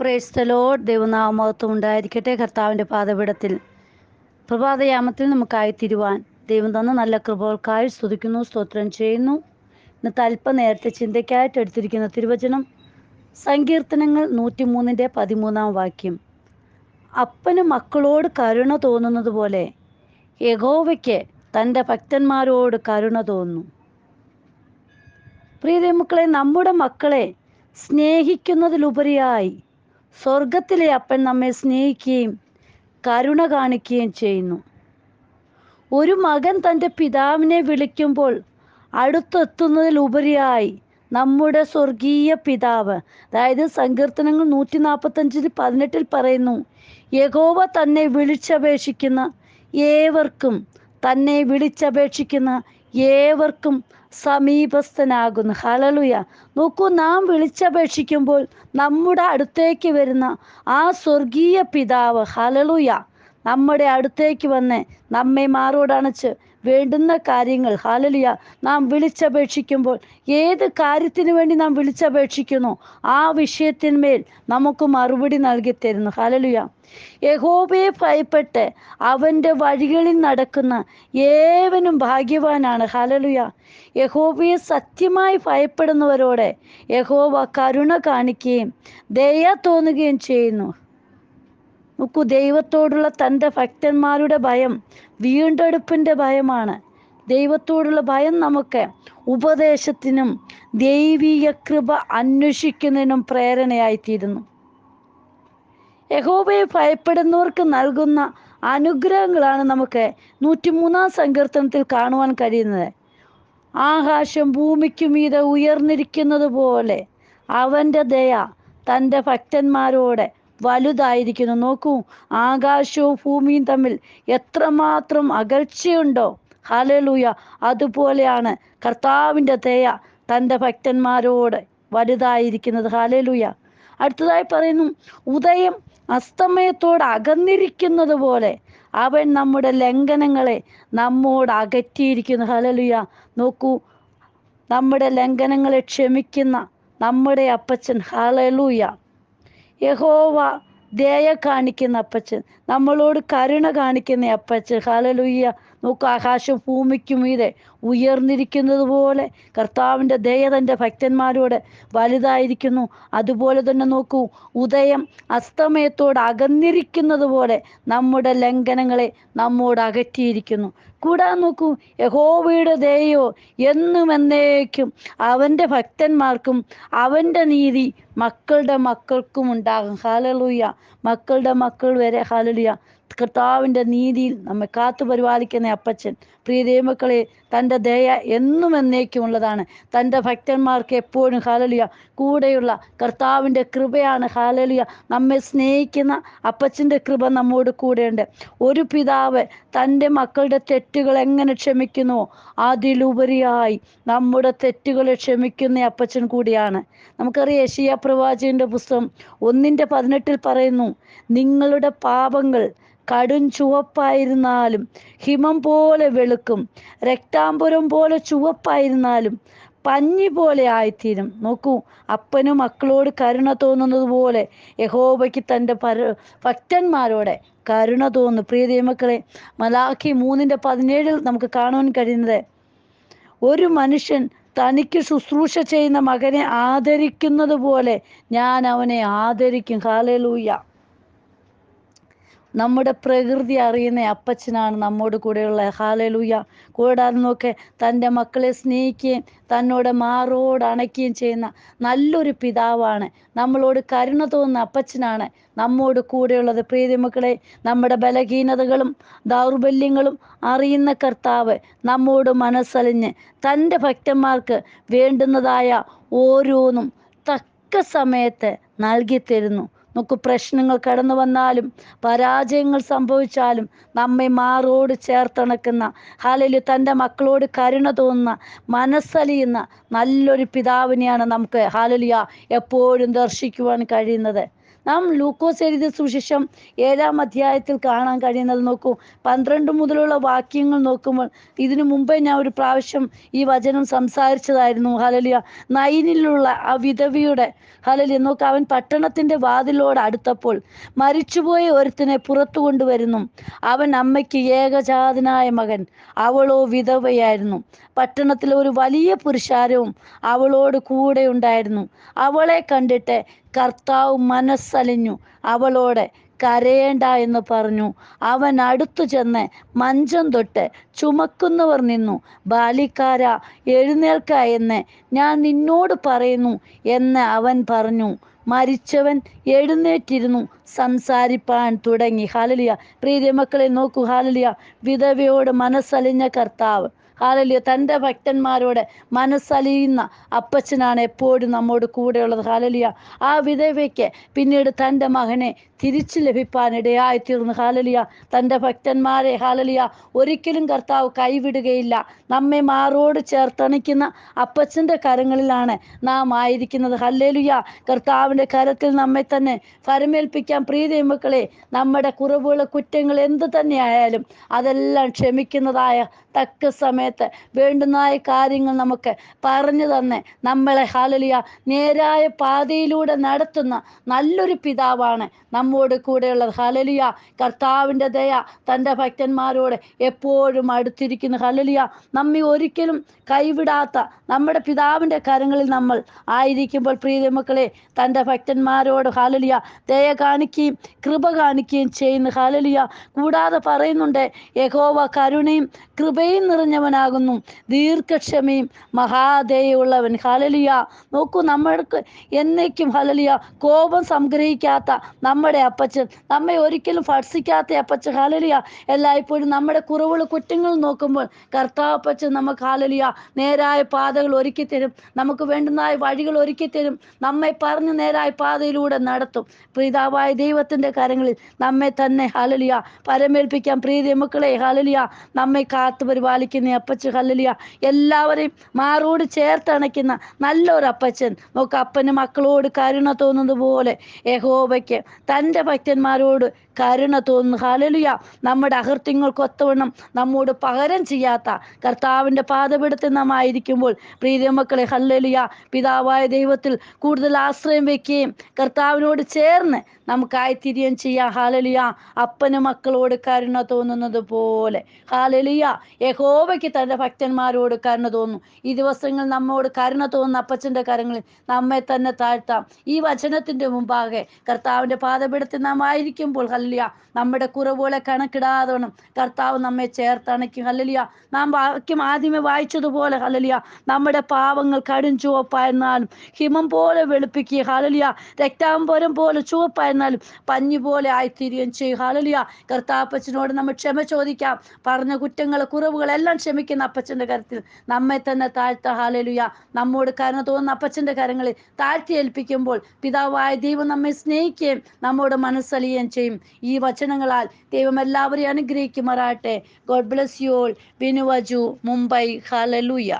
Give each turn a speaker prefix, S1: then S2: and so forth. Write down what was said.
S1: പ്രേസ്തലോ ദൈവനാമത്വം ഉണ്ടായിരിക്കട്ടെ. കർത്താവിന്റെ പാതപീഠത്തിൽ പ്രഭാതയാമത്തിൽ നമുക്കായി തിരുവാൻ ദൈവം തന്ന നല്ല കൃപകൾക്കായി സ്തുതിക്കുന്നു സ്തോത്രം ചെയ്യുന്നു. ഇന്നത്തെ അല്പനേരത്തെ ചിന്തയ്ക്കായിട്ട് എടുത്തിരിക്കുന്ന തിരുവചനം സങ്കീർത്തനങ്ങൾ നൂറ്റിമൂന്നിന്റെ പതിമൂന്നാം വാക്യം. അപ്പന് മക്കളോട് കരുണ തോന്നുന്നത് പോലെ യഗോവയ്ക്ക് തന്റെ ഭക്തന്മാരോട് കരുണ തോന്നുന്നു. പ്രിയ മക്കളെ നമ്മുടെ മക്കളെ സ്നേഹിക്കുന്നതിലുപരിയായി സ്വർഗത്തിലെ അപ്പൻ നമ്മെ സ്നേഹിക്കുകയും കരുണ കാണിക്കുകയും ചെയ്യുന്നു. ഒരു മകൻ തന്റെ പിതാവിനെ വിളിക്കുമ്പോൾ അടുത്തെത്തുന്നതിലുപരിയായി നമ്മുടെ സ്വർഗീയ പിതാവ് അതായത് സങ്കീർത്തനങ്ങൾ നൂറ്റി നാൽപ്പത്തഞ്ചിന് പതിനെട്ടിൽ പറയുന്നു യഗോവ തന്നെ വിളിച്ചപേക്ഷിക്കുന്ന ഏവർക്കും തന്നെ വിളിച്ചപേക്ഷിക്കുന്ന ഏവർക്കും സമീപസ്ഥനാകുന്നു. ഹലലുയ നോക്കൂ നാം വിളിച്ചപേക്ഷിക്കുമ്പോൾ നമ്മുടെ അടുത്തേക്ക് വരുന്ന ആ സ്വർഗീയ പിതാവ്. ഹലലുയ നമ്മുടെ അടുത്തേക്ക് വന്ന് നമ്മെ മാറോടണച്ച്. വേണ്ടുന്ന കാര്യങ്ങൾ. ഹാലലിയ. നാം വിളിച്ചപേക്ഷിക്കുമ്പോൾ ഏത് കാര്യത്തിന് വേണ്ടി നാം വിളിച്ചപേക്ഷിക്കുന്നു? ആ വിഷയത്തിന്മേൽ നമുക്ക് മറുപടി നൽകി തരുന്നു. ഹാലലിയ. യഹോബയെ ഭയപ്പെട്ട് അവന്റെ വഴികളിൽ നടക്കുന്ന ഏവനും ഭാഗ്യവാനാണ്. ഹാലലുയ. യഹോബയെ സത്യമായി ഭയപ്പെടുന്നവരോട് യഹോവ കരുണ കാണിക്കുകയും ദയ തോന്നുകയും ചെയ്യുന്നു. നോക്കൂ ദൈവത്തോടുള്ള തന്റെ ഭക്തന്മാരുടെ ഭയം വീണ്ടെടുപ്പിന്റെ ഭയമാണ്. ദൈവത്തോടുള്ള ഭയം നമുക്ക് ഉപദേശത്തിനും ദൈവീക കൃപ അന്വേഷിക്കുന്നതിനും പ്രേരണയായിത്തീരുന്നു. യഹോബയെ ഭയപ്പെടുന്നവർക്ക് നൽകുന്ന അനുഗ്രഹങ്ങളാണ് നമുക്ക് നൂറ്റിമൂന്നാം സങ്കീർത്തനത്തിൽ കാണുവാൻ കഴിയുന്നത്. ആകാശം ഭൂമിക്കും ഇത് ഉയർന്നിരിക്കുന്നത് പോലെ അവന്റെ ദയ തന്റെ ഭക്തന്മാരോട് വലുതായിരിക്കുന്നു. നോക്കൂ ആകാശവും ഭൂമിയും തമ്മിൽ എത്രമാത്രം അകൽച്ചയുണ്ടോ. ഹലലൂയ അതുപോലെയാണ് കർത്താവിന്റെ തേയ തന്റെ ഭക്തന്മാരോട് വലുതായിരിക്കുന്നത്. ഹലലൂയ അടുത്തതായി പറയുന്നു ഉദയം അസ്തമയത്തോട് അകന്നിരിക്കുന്നത് പോലെ അവൻ നമ്മുടെ ലംഘനങ്ങളെ നമ്മോട് അകറ്റിയിരിക്കുന്നു. ഹലലുയ നോക്കൂ നമ്മുടെ ലംഘനങ്ങളെ ക്ഷമിക്കുന്ന നമ്മുടെ അപ്പച്ചൻ. ഹലലൂയ യഹോവ ദയ കാണിക്കുന്ന അപ്പച്ചൻ. നമ്മളോട് കരുണ കാണിക്കുന്ന അപ്പച്ചൻ. ഹലലുയ്യ നോക്ക് ആകാശം ഭൂമിക്കും മീതെ ഉയർന്നിരിക്കുന്നത് പോലെ കർത്താവിന്റെ ദയ തന്റെ ഭക്തന്മാരോട് വലുതായിരിക്കുന്നു. അതുപോലെ തന്നെ നോക്കൂ ഉദയം അസ്തമയത്തോട് അകന്നിരിക്കുന്നത് പോലെ നമ്മുടെ ലംഘനങ്ങളെ നമ്മോട് അകറ്റിയിരിക്കുന്നു. കൂടാതെ നോക്കൂ യഹോവയുടെ ദയോ എന്നും എന്നേക്കും അവന്റെ ഭക്തന്മാർക്കും അവന്റെ നീതി മക്കളുടെ മക്കൾക്കും ഉണ്ടാകും. ഹാലലൂയ മക്കളുടെ മക്കൾ വരെ ഹാലലുയ കർത്താവിന്റെ നീതിയിൽ നമ്മെ കാത്തു പരിപാലിക്കുന്ന അപ്പച്ചൻ പ്രിയ ദൈവമക്കളെ തന്റെ ദയ എന്നും എന്നേക്കുമുള്ളതാണ് തന്റെ ഭക്തന്മാർക്ക് എപ്പോഴും ഹാലലിയ. കൂടെയുള്ള കർത്താവിന്റെ കൃപയാണ് ഹാലലിയ. നമ്മെ സ്നേഹിക്കുന്ന അപ്പച്ചന്റെ കൃപ നമ്മോട് കൂടെയുണ്ട്. ഒരു പിതാവ് തന്റെ മക്കളുടെ തെറ്റുകൾ എങ്ങനെ ക്ഷമിക്കുന്നുവോ അതിലുപരിയായി നമ്മുടെ തെറ്റുകളെ ക്ഷമിക്കുന്ന അപ്പച്ചൻ കൂടിയാണ്. നമുക്കറിയാം യശിയ പ്രവാചകന്റെ പുസ്തകം ഒന്നിന്റെ പതിനെട്ടിൽ പറയുന്നു നിങ്ങളുടെ പാപങ്ങൾ കടും ചുവപ്പായിരുന്നാലും ഹിമം പോലെ വെളുക്കും രക്താംബരം പോലെ ചുവപ്പായിരുന്നാലും പഞ്ഞി പോലെ ആയിത്തീരും. നോക്കൂ അപ്പനും മക്കളോട് കരുണ തോന്നുന്നത് പോലെ യഹോബയ്ക്ക് തന്റെ പര ഭക്തന്മാരോടെ കരുണ തോന്നുന്നു. പ്രിയ ദൈവമക്കളെ മലാഖി മൂന്നിന്റെ പതിനേഴിൽ നമുക്ക് കാണുവാൻ കഴിയുന്നത് ഒരു മനുഷ്യൻ തനിക്ക് ശുശ്രൂഷ ചെയ്യുന്ന മകനെ ആദരിക്കുന്നത് പോലെ ഞാൻ അവനെ ആദരിക്കും. ഹാലലൂയ. നമ്മുടെ പ്രകൃതി അറിയുന്ന അപ്പച്ചനാണ് നമ്മോട് കൂടെയുള്ള. ഹാലലൂയ കൂടാതെ നോക്കെ തന്റെ മക്കളെ സ്നേഹിക്കുകയും തന്നോട് മാറോട് അണയ്ക്കുകയും ചെയ്യുന്ന നല്ലൊരു പിതാവാണ്. നമ്മളോട് കരുണ തോന്നുന്ന അപ്പച്ചനാണ് നമ്മോട് കൂടെയുള്ളത്. പ്രീതി മക്കളെ നമ്മുടെ ബലഹീനതകളും ദൗർബല്യങ്ങളും അറിയുന്ന കർത്താവ് നമ്മോട് മനസ്സലിഞ്ഞ് തന്റെ ഭക്തന്മാർക്ക് വേണ്ടുന്നതായ ഓരോന്നും തക്ക സമയത്ത് നൽകി തരുന്നു നമുക്ക് പ്രശ്നങ്ങൾ കടന്നു വന്നാലും പരാജയങ്ങൾ സംഭവിച്ചാലും നമ്മെ മാറോട് ചേർത്തണക്കുന്ന ഹാലയിൽ തന്റെ മക്കളോട് കരുണ തോന്നുന്ന മനസ്സലിയുന്ന നല്ലൊരു പിതാവിനെയാണ് നമുക്ക് ഹാലലിയ എപ്പോഴും ദർശിക്കുവാൻ കഴിയുന്നത്. നാം ലൂക്കോസ് എഴുതിയ സുശേഷം ഏഴാം അധ്യായത്തിൽ കാണാൻ കഴിയുന്നത് നോക്കൂ. പന്ത്രണ്ട് മുതലുള്ള വാക്യങ്ങൾ നോക്കുമ്പോൾ ഇതിനു മുമ്പേ ഞാൻ ഒരു പ്രാവശ്യം ഈ വചനം സംസാരിച്ചതായിരുന്നു. ഹലലിയ നൈനിലുള്ള ആ വിധവിയുടെ ഹലലിയ നോക്ക് അവൻ പട്ടണത്തിന്റെ വാതിലോട് അടുത്തപ്പോൾ മരിച്ചുപോയ ഒരുത്തിനെ പുറത്തു കൊണ്ടുവരുന്നു. അവൻ അമ്മയ്ക്ക് ഏകജാതനായ മകൻ. അവളോ വിധവയായിരുന്നു. പട്ടണത്തിലെ ഒരു വലിയ പുരുഷാരവും അവളോട് കൂടെ ഉണ്ടായിരുന്നു. അവളെ കണ്ടിട്ട് കർത്താവ് മനസ്സലിഞ്ഞു. അവളോട് കരയേണ്ട എന്ന് പറഞ്ഞു. അവൻ അടുത്തു ചെന്ന് മഞ്ചം തൊട്ട് ചുമക്കുന്നവർ നിന്നു. ബാലിക്കാര എഴുന്നേൽക്ക എന്ന് ഞാൻ നിന്നോട് പറയുന്നു എന്ന് അവൻ പറഞ്ഞു. മരിച്ചവൻ എഴുന്നേറ്റിരുന്നു. സംസാരിപ്പാൻ തുടങ്ങി. ഹാലലിയ പ്രീതി മക്കളെ നോക്കൂ. ഹാലലിയ വിധവയോട് മനസ്സലിഞ്ഞ കർത്താവ്. ഹാലലിയ. തന്റെ ഭക്തന്മാരോട് മനസ്സലിയുന്ന അപ്പച്ചനാണ് എപ്പോഴും നമ്മോട് കൂടെയുള്ളത്. ഹാലലിയ. ആ വിധവയ്ക്ക് പിന്നീട് തന്റെ മകനെ തിരിച്ചു ലഭിപ്പാൻ ഇടയായിത്തീർന്നു ഹാലലിയ. തന്റെ ഭക്തന്മാരെ ഹാലലിയ ഒരിക്കലും കർത്താവ് കൈവിടുകയില്ല. നമ്മെ മാറോട് ചേർത്തണിക്കുന്ന അപ്പച്ചന്റെ കരങ്ങളിലാണ് നാം ആയിരിക്കുന്നത്. ഹല്ലേലുയ കർത്താവിന്റെ കരത്തിൽ നമ്മെ തന്നെ ഫരമേൽപ്പിക്കാൻ പ്രീതി മക്കളെ നമ്മുടെ കുറവുകൾ കുറ്റങ്ങൾ എന്ത് തന്നെയായാലും അതെല്ലാം ക്ഷമിക്കുന്നതായ തക്ക സമയത്ത് വേണ്ടുന്നതായ കാര്യങ്ങൾ നമുക്ക് പറഞ്ഞു തന്നെ നമ്മളെ ഹാലലിയ നേരായ പാതയിലൂടെ നടത്തുന്ന നല്ലൊരു പിതാവാണ് നമ്മോട് കൂടെയുള്ളത്. ഹലലിയ കർത്താവിന്റെ ദയ തന്റെ ഭക്തന്മാരോട് എപ്പോഴും അടുത്തിരിക്കുന്ന. ഹലലിയ നമ്മി ഒരിക്കലും കൈവിടാത്ത നമ്മുടെ പിതാവിന്റെ കരങ്ങളിൽ നമ്മൾ ആയിരിക്കുമ്പോൾ പ്രീതി മക്കളെ തന്റെ ഭക്തന്മാരോട് ഹാലലിയ ദയ കാണിക്കുകയും കൃപ കാണിക്കുകയും ചെയ്യുന്ന. ഹാലലിയ കൂടാതെ പറയുന്നുണ്ട് യഹോവ കരുണയും കൃപയും നിറഞ്ഞവനാകുന്നു ദീർഘക്ഷമയും മഹാദയുള്ളവൻ ഹലലിയ നോക്കൂ നമ്മൾക്ക് എന്നേക്കും ഹലലിയ കോപം സംഗ്രഹിക്കാത്ത നമ്മുടെ അപ്പച്ചൻ നമ്മെ ഒരിക്കലും ഭർഷിക്കാത്ത അപ്പച്ചൻ. ഹലലിയ എല്ലായ്പ്പോഴും നമ്മുടെ കുറവുകൾ കുറ്റങ്ങൾ നോക്കുമ്പോൾ കർത്താവ് അപ്പച്ചൻ നമുക്ക് ഹലലിയ നേരായ പാതകൾ ഒരുക്കി തരും നമുക്ക് വേണ്ടുന്നതായ വഴികൾ ഒരുക്കി തരും നമ്മെ പറഞ്ഞ് നേരായ പാതയിലൂടെ നടത്തും. പ്രീതാവായ ദൈവത്തിന്റെ കരങ്ങളിൽ നമ്മെ തന്നെ ഹലലിയ പരമേൽപ്പിക്കാൻ പ്രീതി മക്കളെ ഹലലിയ നമ്മെ കാത്തു പരിപാലിക്കുന്ന അപ്പച്ചൻ ഹല്ലിയ എല്ലാവരെയും മാറോട് ചേർത്തണയ്ക്കുന്ന നല്ലൊരു അപ്പച്ചൻ നോക്ക് അപ്പന് മക്കളോട് കരുണ തോന്നുന്നത് പോലെ യഹോബയ്ക്ക് തന്റെ ഭക്തന്മാരോട് കരുണ തോന്നുന്നു. ഹാലലുയ നമ്മുടെ അഹൃത്യങ്ങൾക്ക് ഒത്തവണ്ണം നമ്മോട് പകരം ചെയ്യാത്ത കർത്താവിന്റെ പാതപിടുത്തം നാം ആയിരിക്കുമ്പോൾ പ്രീതിമക്കളെ ഹല്ലലിയ. പിതാവായ ദൈവത്തിൽ കൂടുതൽ ആശ്രയം വെക്കുകയും കർത്താവിനോട് ചേർന്ന് നമുക്കായിത്തീരുകയും ചെയ്യാം. ഹാലലിയ അപ്പന് മക്കളോട് കരുണ തോന്നുന്നത് പോലെ. ഹാലലിയ യഹോവയ്ക്ക് തന്റെ ഭക്തന്മാരോട് കരുണ തോന്നുന്നു. ഈ ദിവസങ്ങൾ നമ്മോട് കരുണ തോന്നുന്ന അപ്പച്ചന്റെ കരങ്ങളിൽ നമ്മെ തന്നെ താഴ്ത്താം. ഈ വചനത്തിന്റെ മുമ്പാകെ കർത്താവിന്റെ പാതപിടുത്തം നാം ആയിരിക്കുമ്പോൾ ഹല്ലിയ നമ്മുടെ കുറവുകളെ കണക്കിടാതെ കർത്താവ് നമ്മെ ചേർത്തണയ്ക്കും. ഹല്ലലിയ. നാം വാക്യം ആദ്യമേ വായിച്ചതുപോലെ ഹല്ലലിയ. നമ്മുടെ പാവങ്ങൾ കടും ചുവപ്പായിരുന്നാലും ഹിമം പോലെ വെളുപ്പിക്കുക. ഹലലിയ രക്താംബരം പോലെ ചുവപ്പായിരുന്നാലും പഞ്ഞു പോലെ ആയിത്തീരുകയും ചെയ്യും. ഹലലിയ കർത്താപ്പച്ചനോട് നമ്മൾ ക്ഷമ ചോദിക്കാം. പറഞ്ഞ കുറ്റങ്ങൾ കുറവുകളെല്ലാം ക്ഷമിക്കുന്ന അപ്പച്ചന്റെ കരത്തിൽ നമ്മെ തന്നെ താഴ്ത്ത. ഹാലലുയ നമ്മോട് കരുണ തോന്നുന്ന അപ്പച്ചന്റെ കരങ്ങളിൽ താഴ്ത്തി ഏൽപ്പിക്കുമ്പോൾ പിതാവായ ദൈവം നമ്മെ സ്നേഹിക്കുകയും നമ്മോട് മനസ്സലിയുകയും ചെയ്യും. ഈ വചനങ്ങളാൽ ദൈവം എല്ലാവരെയും അനുഗ്രഹിക്കുമാറാട്ടെ ഗോഡ് ബ്ലസ് യു ഓൾ ബിനുവജു മുംബൈ. ഹാലലുയ